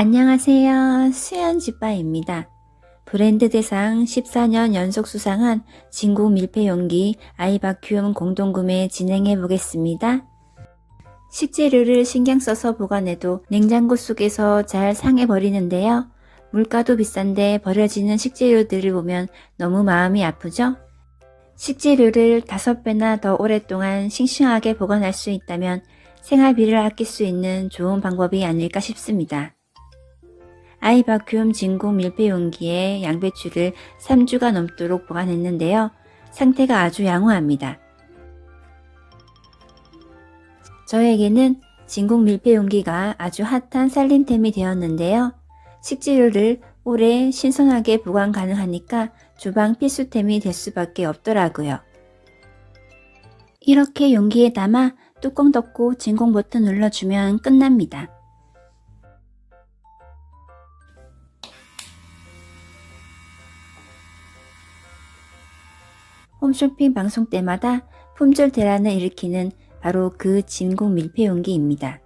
안녕하세요. 수연집바입니다. 브랜드 대상 14년 연속 수상한 진공 밀폐 용기 아이바큐움 공동구매 진행해 보겠습니다. 식재료를 신경 써서 보관해도 냉장고 속에서 잘 상해 버리는데요. 물가도 비싼데 버려지는 식재료들을 보면 너무 마음이 아프죠? 식재료를 5배나 더 오랫동안 싱싱하게 보관할 수 있다면 생활비를 아낄 수 있는 좋은 방법이 아닐까 싶습니다. 아이바큐움 진공 밀폐 용기에 양배추를 3주가 넘도록 보관했는데요. 상태가 아주 양호합니다. 저에게는 진공 밀폐 용기가 아주 핫한 살림템이 되었는데요. 식재료를 오래 신선하게 보관 가능하니까 주방 필수템이 될 수밖에 없더라고요. 이렇게 용기에 담아 뚜껑 덮고 진공 버튼 눌러주면 끝납니다. 홈쇼핑 방송 때마다 품절 대란을 일으키는 바로 그 진공 밀폐 용기입니다.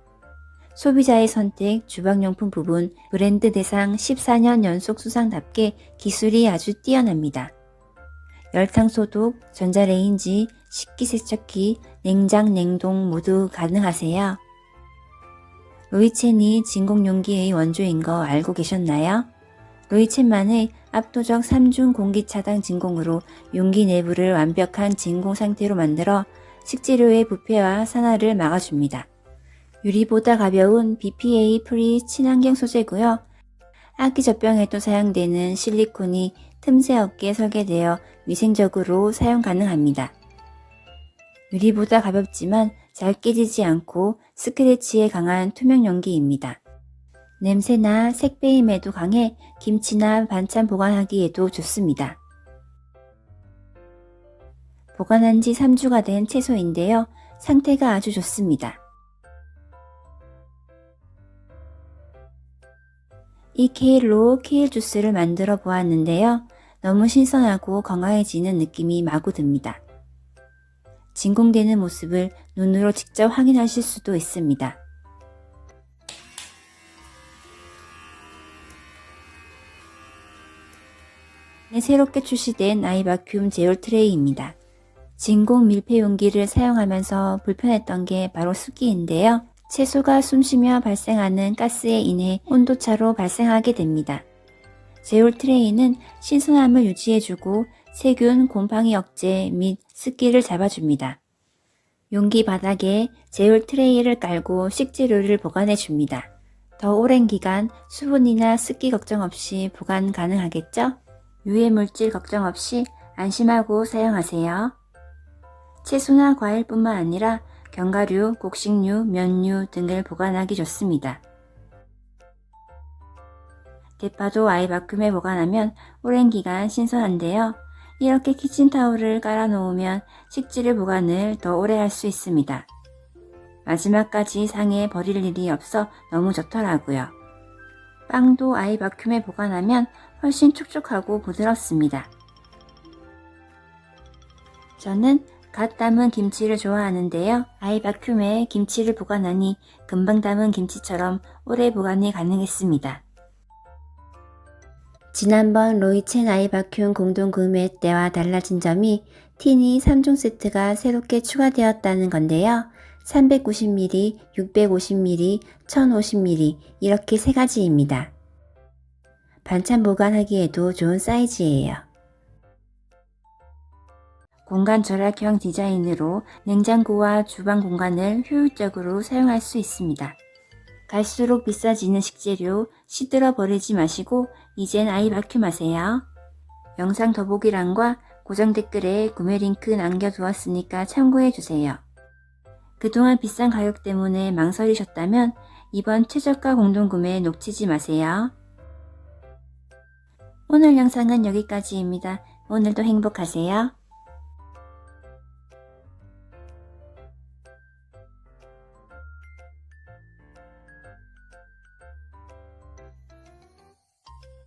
소비자의 선택, 주방용품 부분, 브랜드 대상 14년 연속 수상답게 기술이 아주 뛰어납니다. 열탕 소독, 전자레인지, 식기세척기, 냉장, 냉동 모두 가능하세요. 로이첸이 진공 용기의 원조인 거 알고 계셨나요? 로이첸만의 압도적 3중 공기 차단 진공으로 용기 내부를 완벽한 진공 상태로 만들어 식재료의 부패와 산화를 막아줍니다. 유리보다 가벼운 BPA 프리 친환경 소재고요. 악기 젖병에도 사용되는 실리콘이 틈새 없게 설계되어 위생적으로 사용 가능합니다. 유리보다 가볍지만 잘 깨지지 않고 스크래치에 강한 투명 용기입니다. 냄새나 색배임에도 강해 김치나 반찬 보관하기에도 좋습니다. 보관한 지 3주가 된 채소인데요. 상태가 아주 좋습니다. 이 케일로 케일 주스를 만들어 보았는데요. 너무 신선하고 건강해지는 느낌이 마구 듭니다. 진공되는 모습을 눈으로 직접 확인하실 수도 있습니다. 새롭게 출시된 아이바큐움 제올 트레이입니다. 진공 밀폐 용기를 사용하면서 불편했던 게 바로 습기인데요. 채소가 숨쉬며 발생하는 가스에 인해 온도차로 발생하게 됩니다. 제올 트레이는 신선함을 유지해주고 세균, 곰팡이 억제 및 습기를 잡아줍니다. 용기 바닥에 제올 트레이를 깔고 식재료를 보관해줍니다. 더 오랜 기간 수분이나 습기 걱정 없이 보관 가능하겠죠? 유해 물질 걱정 없이 안심하고 사용하세요. 채소나 과일뿐만 아니라 견과류, 곡식류, 면류 등을 보관하기 좋습니다. 대파도 아이바큐에 보관하면 오랜 기간 신선한데요. 이렇게 키친타올을 깔아놓으면 식재료 보관을 더 오래 할 수 있습니다. 마지막까지 상해 버릴 일이 없어 너무 좋더라고요. 빵도 아이바큐에 보관하면 훨씬 촉촉하고 부드럽습니다. 저는 갓 담은 김치를 좋아하는데요. 아이바큐에 김치를 보관하니 금방 담은 김치처럼 오래 보관이 가능했습니다. 지난번 로이첸 아이바큐 공동 구매 때와 달라진 점이 티니 3종 세트가 새롭게 추가되었다는 건데요. 390ml, 650ml, 1050ml 이렇게 세 가지입니다. 반찬 보관하기에도 좋은 사이즈예요. 공간 절약형 디자인으로 냉장고와 주방 공간을 효율적으로 사용할 수 있습니다. 갈수록 비싸지는 식재료 시들어 버리지 마시고 이젠 아이 바큐 마세요. 영상 더보기란과 고정 댓글에 구매 링크 남겨두었으니까 참고해주세요. 그동안 비싼 가격 때문에 망설이셨다면 이번 최저가 공동구매 놓치지 마세요. 오늘 영상은 여기까지입니다. 오늘도 행복하세요.